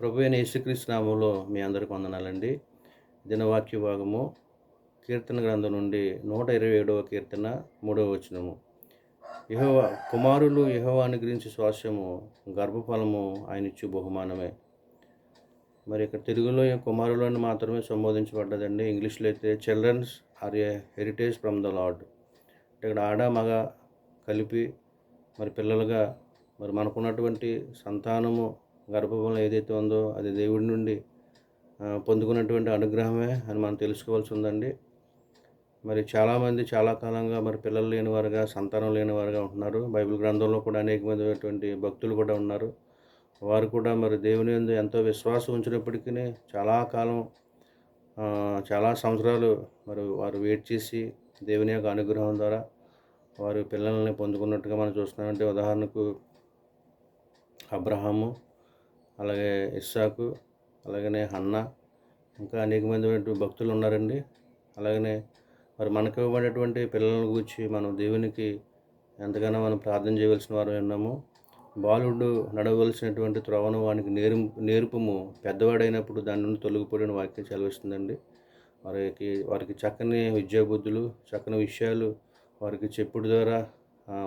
ప్రభు అయిన యేసుక్రీస్తు నామంలో మీ అందరికి వందనాలండి. దినవాక్య భాగము కీర్తన గ్రంథం నుండి నూట ఇరవై ఏడవ కీర్తన మూడవ వచనము. యహోవా కుమారులు యహోవాని గురించి స్వాస్యము గర్భఫలము ఆయన ఇచ్చు బహుమానమే. మరి ఇక్కడ తెలుగులో ఈ కుమారులు అని మాత్రమే సంబోధించబడ్డదండి. ఇంగ్లీష్లో అయితే childrens are a heritage from the lord అంటే ఇక్కడ ఆడ మగ కలిపి మరి పిల్లలుగా మరి మనకున్నటువంటి సంతానము గర్భఫలం ఏదైతే ఉందో అది దేవుడి నుండి పొందుకున్నటువంటి అనుగ్రహమే అని మనం తెలుసుకోవాల్సి ఉందండి. మరి చాలామంది చాలా కాలంగా మరి పిల్లలు లేనివారుగా సంతానం లేనివారుగా ఉంటున్నారు. బైబిల్ గ్రంథంలో కూడా అనేకమైనటువంటి భక్తులు కూడా ఉన్నారు. వారు కూడా మరి దేవుని ఎందు ఎంతో విశ్వాసం ఉంచినప్పటికీ చాలా కాలం చాలా సంవత్సరాలు మరి వారు వెయిట్ చేసి దేవుని యొక్క అనుగ్రహం ద్వారా వారు పిల్లల్ని పొందుకున్నట్టుగా మనం చూస్తున్నామంటే ఉదాహరణకు అబ్రహాము అలాగే ఇస్సాకు అలాగనే హన్న ఇంకా అనేకమైనటువంటి భక్తులు ఉన్నారండి. అలాగనే మరి మనకు ఇవ్వబడేటువంటి పిల్లలను గురించి మనం దేవునికి ఎంతగానో మనం ప్రార్థన చేయవలసిన వారు ఉన్నాము. బాలుడు నడవలసినటువంటి త్రోవను వానికి నేరు నేర్పము. పెద్దవాడైనప్పుడు దాని నుండి తొలగిపోయిన వాక్యం చదివిస్తుందండి వారికి వారికి చక్కని విద్యాబుద్ధులు చక్కని విషయాలు వారికి చెప్పుడు ద్వారా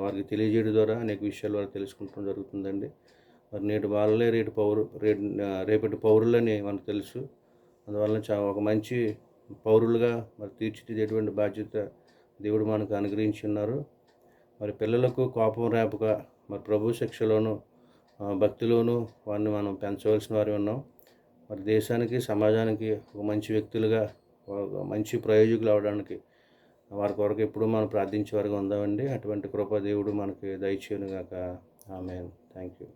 వారికి తెలియజేయడం ద్వారా అనేక విషయాలు వారు తెలుసుకుంటూ జరుగుతుందండి. మరి నేటి బాలలే రేటు పౌరు రేటు రేపటి పౌరులని మనకు తెలుసు. అందువలన చా ఒక మంచి పౌరులుగా మరి తీర్చిదిద్దేటువంటి బాధ్యత దేవుడు మనకు అనుగ్రహించి ఉన్నారు. మరి పిల్లలకు కోపం రేపక మరి ప్రభు శిక్షలోను భక్తిలోనూ భక్తిలోను వారిని మనం పెంచవలసిన వారి ఉన్నాం. మరి దేశానికి సమాజానికి ఒక మంచి వ్యక్తులుగా మంచి ప్రయోజకులు అవడానికి వారి కొరకు ఎప్పుడూ మనం ప్రార్థించే వారిగా ఉందామండి. అటువంటి కృప దేవుడు మనకి దయచేయను గాక ఆమె థ్యాంక్ యూ